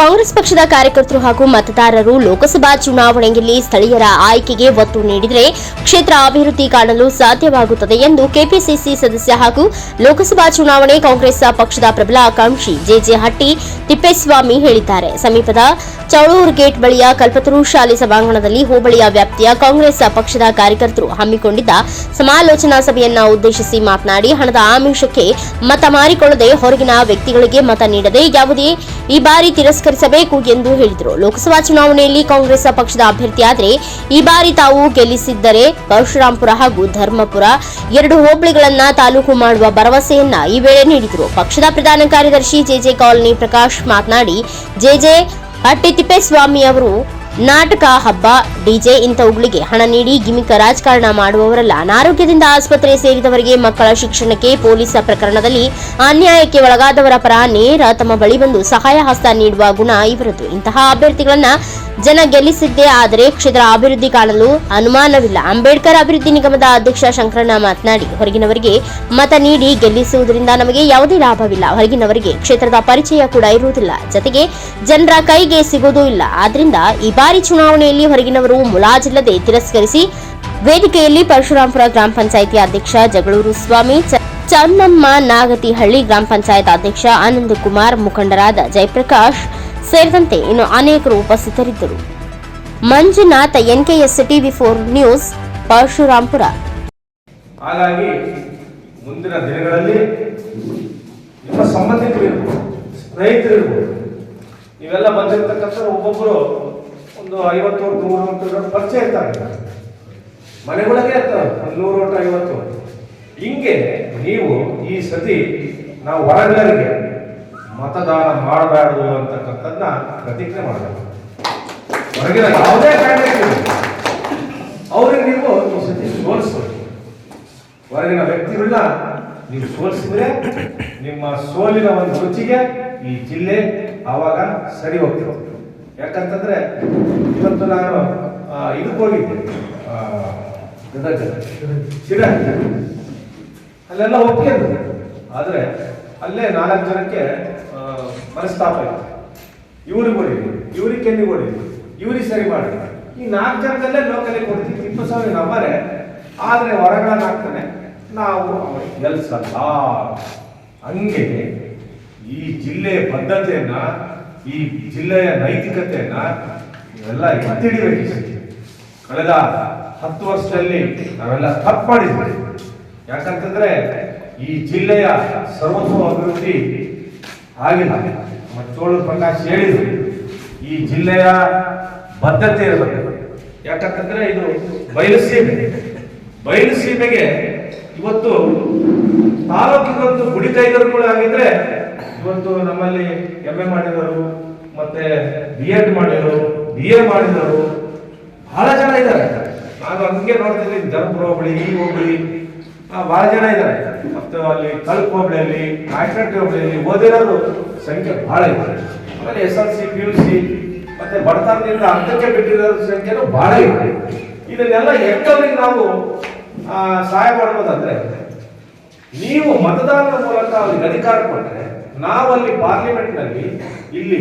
ಕಾಂಗ್ರೆಸ್ ಪಕ್ಷದ ಕಾರ್ಯಕರ್ತರು ಹಾಗೂ ಮತದಾರರು ಲೋಕಸಭಾ ಚುನಾವಣೆಯಲ್ಲಿ ಸ್ಥಳೀಯರ ಆಯ್ಕೆಗೆ ಒತ್ತು ನೀಡಿದರೆ ಕ್ಷೇತ್ರ ಅಭಿವೃದ್ಧಿ ಕಾಣಲು ಸಾಧ್ಯವಾಗುತ್ತದೆ ಎಂದು ಕೆಪಿಸಿಸಿ ಸದಸ್ಯ ಹಾಗೂ ಲೋಕಸಭಾ ಚುನಾವಣೆ ಕಾಂಗ್ರೆಸ್ ಪಕ್ಷದ ಪ್ರಬಲ ಆಕಾಂಕ್ಷಿ ಜೆಜೆ ಹಟ್ಟಿ ತಿಪ್ಪೇಸ್ವಾಮಿ ಹೇಳಿದ್ದಾರೆ. ಸಮೀಪದ ಚೌಳೂರು ಗೇಟ್ ಬಳಿಯ ಕಲ್ಪತರು ಶಾಲೆ ಸಭಾಂಗಣದಲ್ಲಿ ಹೋಬಳಿಯ ವ್ಯಾಪ್ತಿಯ ಕಾಂಗ್ರೆಸ್ ಪಕ್ಷದ ಕಾರ್ಯಕರ್ತರು ಹಮ್ಮಿಕೊಂಡಿದ್ದ ಸಮಾಲೋಚನಾ ಸಭೆಯನ್ನ ಉದ್ದೇಶಿಸಿ ಮಾತನಾಡಿ, ಹಣದ ಆಮಿಷಕ್ಕೆ ಮತ ಮಾರಿಕೊಳ್ಳದೆ ಹೊರಗಿನ ವ್ಯಕ್ತಿಗಳಿಗೆ ಮತ ನೀಡದೆ ಯಾವುದೇ ಈ ಬಾರಿ ತಿರಸ್ಕರಿಸಬೇಕು ಎಂದು ಹೇಳಿದರು. ಲೋಕಸಭಾ ಚುನಾವಣೆಯಲ್ಲಿ ಕಾಂಗ್ರೆಸ್ ಪಕ್ಷದ ಅಭ್ಯರ್ಥಿಯಾದರೆ ಈ ಬಾರಿ ತಾವು ಗೆಲ್ಲಿಸಿದ್ದರೆ ಪರಶುರಾಂಪುರ ಹಾಗೂ ಧರ್ಮಪುರ ಎರಡು ಹೋಬಳಿಗಳನ್ನ ತಾಲೂಕು ಮಾಡುವ ಭರವಸೆಯನ್ನ ಈ ವೇಳೆ ನೀಡಿದರು. ಪಕ್ಷದ ಪ್ರಧಾನ ಕಾರ್ಯದರ್ಶಿ ಜೆಜೆ ಕಾಲನಿ ಪ್ರಕಾಶ್ ಮಾತನಾಡಿ ಜೆಜೆ ಹಟ್ಟಿ ತಿಪ್ಪೇಸ್ವಾಮಿ ಅವರು ನಾಟಕ ಹಬ್ಬ, ಡಿಜೆ ಇಂಥವುಗಳಿಗೆ ಹಣ ನೀಡಿ ಗಿಮಿಕ ರಾಜಕಾರಣ ಮಾಡುವವರಲ್ಲ. ಅನಾರೋಗ್ಯದಿಂದ ಆಸ್ಪತ್ರೆ ಸೇರಿದವರಿಗೆ ಮಕ್ಕಳ ಶಿಕ್ಷಣಕ್ಕೆ ಪೊಲೀಸ್ ಪ್ರಕರಣದಲ್ಲಿ ಅನ್ಯಾಯಕ್ಕೆ ಒಳಗಾದವರ ಪರ ನೇರ ತಮ್ಮ ಬಳಿ ಬಂದು ಸಹಾಯ ಹಸ್ತ ನೀಡುವ ಗುಣ ಇವರದ್ದು. ಇಂತಹ ಅಭ್ಯರ್ಥಿಗಳನ್ನ ಜನ ಗೆಲ್ಲಿಸಿದ್ದೇ ಆದರೆ ಕ್ಷೇತ್ರ ಅಭಿವೃದ್ಧಿ ಕಾಣಲು ಅನುಮಾನವಿಲ್ಲ. ಅಂಬೇಡ್ಕರ್ ಅಭಿವೃದ್ಧಿ ನಿಗಮದ ಅಧ್ಯಕ್ಷ ಶಂಕರಣ್ಣ ಮಾತನಾಡಿ, ಹೊರಗಿನವರಿಗೆ ಮತ ನೀಡಿ ಗೆಲ್ಲಿಸುವುದರಿಂದ ನಮಗೆ ಯಾವುದೇ ಲಾಭವಿಲ್ಲ. ಹೊರಗಿನವರಿಗೆ ಕ್ಷೇತ್ರದ ಪರಿಚಯ ಕೂಡ ಇರುವುದಿಲ್ಲ. ಜತೆಗೆ ಜನರ ಕೈಗೆ ಸಿಗುವುದೂ ಇಲ್ಲ. ಆದ್ರಿಂದ ಈ ಚುನಾವಣೆಯಲ್ಲಿ ಹೊರಗಿನವರು ಮುಲಾಜಿಲ್ಲದೆ ತಿರಸ್ಕರಿಸಿ ವೇದಿಕೆಯಲ್ಲಿ ಪರಶುರಾಂಪುರ ಗ್ರಾಮ ಪಂಚಾಯಿತಿ ಅಧ್ಯಕ್ಷ ಜಗಳೂರು ಸ್ವಾಮಿ ಚನ್ನಮ್ಮ ನಾಗತಿಹಳ್ಳಿ ಗ್ರಾಮ ಪಂಚಾಯತ್ ಅಧ್ಯಕ್ಷ ಆನಂದ್ ಕುಮಾರ್, ಮುಖಂಡರಾದ ಜಯಪ್ರಕಾಶ್ ಸೇರಿದಂತೆ ಇನ್ನು ಅನೇಕರು ಉಪಸ್ಥಿತರಿದ್ದರು. Manjunatha, NKS TV four news, Parashurampura. ಹಾಗಾಗಿ ಮುಂದಿನ ದಿನಗಳಲ್ಲಿ ನಿಮ್ಮ ಸಂಬಂಧಿಕರು ನೀವೆಲ್ಲ ಬಂದಿರತಕ್ಕಂಥ ಒಬ್ಬೊಬ್ಬರು ಒಂದು ಐವತ್ತು ನೂರು ನೂರು ಪರಿಚಯ ಇರ್ತಾರೆ ಮನೆಗೊಳಗೆ ಇರ್ತಾರೆ ಒಂದು ನೂರು ಒಟ್ಟು ಐವತ್ತು. ಹಿಂಗೆ ನೀವು ಈ ಸತಿ ನಾವು ಹೊರಗರಿಗೆ ಮತದಾನ ಮಾಡಬಾರ್ದು ಅಂತಕ್ಕಂಥದ್ದನ್ನ ಪ್ರತಿಜ್ಞೆ ಮಾಡಬೇಕು ಹೊರಗಿನ ಯಾವುದೇ ಕಾರಣಕ್ಕೆ ಅವ್ರಿಗೆ ನೀವು ಈ ಸತಿ ಸೋಲಿಸ್ಬೇಕು. ಹೊರಗಿನ ವ್ಯಕ್ತಿಗಳನ್ನ ನೀವು ಸೋಲಿಸಿದ್ರೆ ನಿಮ್ಮ ಸೋಲಿನ ಒಂದು ರುಚಿಗೆ ಈ ಜಿಲ್ಲೆ ಆವಾಗ ಸರಿ ಹೋಗ್ತಿರೋ ಯಾಕಂತಂದ್ರೆ ಇವತ್ತು ನಾನು ಇದಕ್ಕೆ ಹೋಗಿದ್ದೆ. ಗದಗ. ಶಿರಾಡಿ ಅಲ್ಲೆಲ್ಲ ಒಪ್ಪಿಗೆ ಆದ್ರೆ ಅಲ್ಲೇ ನಾಲ್ಕು ಜನಕ್ಕೆ ಮನಸ್ತಾಪ ಇತ್ತು ಇವ್ರಿಗೆ ಹೊಡಿದ್ರು ಇವ್ರಿಗೆ ಕೆನ್ನಿ ಹೊಡಿದ್ರು ಇವ್ರಿಗೆ ಸರಿ ಮಾಡಿ. ಈ ನಾಲ್ಕು ಜನದಲ್ಲೇ ಲೋಕಲಿ ಕೊಡ್ತೀವಿ ಇಪ್ಪತ್ತು ಸಾವಿರ ನಂಬರೇ ಆದ್ರೆ ಹೊರಗಡೆ ಹಾಕ್ತಾನೆ ನಾವು ಅವ್ರಿಗೆ ಹಂಗೆ ಈ ಜಿಲ್ಲೆಯ ಬದ್ಧತೆಯನ್ನ ಈ ಜಿಲ್ಲೆಯ ನೈತಿಕತೆಯನ್ನ ಇವೆಲ್ಲ ಎತ್ತಿಡಿಬೇಕು. ಕಳೆದ ಹತ್ತು ವರ್ಷದಲ್ಲಿ ನಾವೆಲ್ಲ ತಪ್ಪು ಮಾಡಿದ್ವಿ. ಯಾಕಂತಂದ್ರೆ ಈ ಜಿಲ್ಲೆಯ ಸರ್ವತೋಮ ಅಭಿವೃದ್ಧಿ ಆಗಿಲ್ಲ. ಮತ್ತೋಳು ಪ್ರಕಾಶ್ ಹೇಳಿದ್ರು, ಈ ಜಿಲ್ಲೆಯ ಬದ್ಧತೆ ಇರಬೇಕು. ಯಾಕಂತಂದ್ರೆ ಇದು ಬಯಲುಸೀಮೆ. ಬಯಲುಸೀಮೆಗೆ ಇವತ್ತು ತಾಲೂಕಿಗೊಂದು ಗುಡಿ ಕೈಗಾರಿಕೆಗಳು ಆಗಿದ್ರೆ ಇವತ್ತು ನಮ್ಮಲ್ಲಿ ಎಂ ಎ ಮಾಡಿದವರು ಮತ್ತೆ ಬಿ ಎಡ್ ಮಾಡಿದವರು ಬಿ ಎ ಮಾಡಿದವರು ಬಹಳ ಜನ ಇದ್ದಾರೆ. ನಾನು ಹಂಗೆ ನೋಡ್ತೀನಿ ಧರ್ಮಪುರ ಹೋಬಳಿ ಈ ಹೋಬಳಿ ಬಹಳ ಜನ ಇದ್ದಾರೆ. ಮತ್ತು ಅಲ್ಲಿ ಕಲ್ಪ್ ಹೋಬಳಿಯಲ್ಲಿ ನಾಯಕನಟ್ಟಿ ಹೋಬಳಿಯಲ್ಲಿ ಓದಿರೋರು ಸಂಖ್ಯೆ ಬಹಳ ಇದೆ ಆಮೇಲೆ S L C P U C ಮತ್ತೆ ಬಡತನದಿಂದ ಅರ್ಧಕ್ಕೆ ಬಿಟ್ಟಿರೋ ಸಂಖ್ಯೆ ಬಹಳ ಇದೆ ಇದನ್ನೆಲ್ಲ ಎಷ್ಟವರಿಗೆ ನಾವು ಸಹಾಯ ಮಾಡ್ಬೋದಂದ್ರೆ, ನೀವು ಮತದಾನದ ಮೂಲಕ ಅವ್ರಿಗೆ ಅಧಿಕಾರ ಕೊಟ್ಟರೆ ನಾವಲ್ಲಿ ಪಾರ್ಲಿಮೆಂಟ್ನಲ್ಲಿ ಇಲ್ಲಿ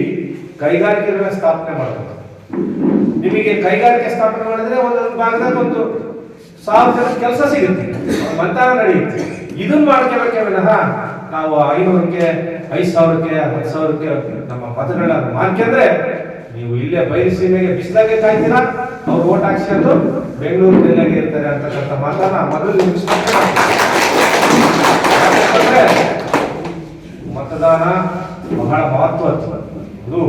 ಕೈಗಾರಿಕೆಗಳನ್ನ ಸ್ಥಾಪನೆ ಮಾಡಬೇಕು. ನಿಮಗೆ ಕೈಗಾರಿಕೆ ಸ್ಥಾಪನೆ ಮಾಡಿದ್ರೆ ಒಂದೊಂದು ಭಾಗದಾಗ ಒಂದು ಸಾವಿರ ಕೆಲಸ ಸಿಗುತ್ತೆ. ಮತದಾನ ನಡೆಯುತ್ತೆ. ಇದನ್ನ ಮಾಡ್ಕೋಬೇಕೆ ವಿನಃ ನಾವು ಐನೂರಕ್ಕೆ, ಐದು ಸಾವಿರಕ್ಕೆ, ಹತ್ತು ಸಾವಿರಕ್ಕೆ ನಮ್ಮ ಮತಗಳನ್ನ ಮಾಡ್ಕೊಂಡ್ರೆ ನೀವು ಇಲ್ಲೇ ಬಯಲು ಸೀಮೆಗೆ ಬಿಸಿಲಾಗೆ ಕಾಯ್ತೀರಾ? ಅವ್ರು ಓಟ್ ಹಾಕ್ಸ್ಕೊಂಡು ಬೆಂಗಳೂರು ಜಿಲ್ಲೆಗೆ ಇರ್ತಾರೆ ಅಂತಕ್ಕಂಥ ಮಾತನ್ನ ಮೊದಲು ನಿಮ್ಗೆ ಮತದಾನ ಬಹಳ ಮಹತ್ವ ಅದು.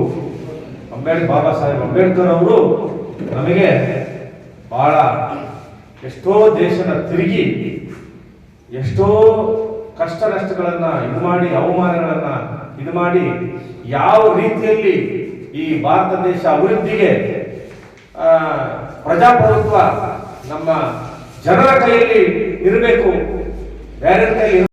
ಅಂಬೇಡ್ಕರ್ ಬಾಬಾ ಸಾಹೇಬ್ ಅಂಬೇಡ್ಕರ್ ಅವರು ನಮಗೆ ಬಹಳ ಎಷ್ಟೋ ದೇಶನ ತಿರುಗಿ, ಎಷ್ಟೋ ಕಷ್ಟ ನಷ್ಟಗಳನ್ನ ಇದು ಮಾಡಿ, ಅವಮಾನಗಳನ್ನ ಇದು ಮಾಡಿ ಯಾವ ರೀತಿಯಲ್ಲಿ ಈ ಭಾರತ ದೇಶ ಅಭಿವೃದ್ಧಿಗೆ ಪ್ರಜಾಪ್ರಭುತ್ವ ನಮ್ಮ ಜನರ ಕೈಯಲ್ಲಿ ಇರಬೇಕು. ಬೇರೆ ಕೈಯಲ್ಲಿ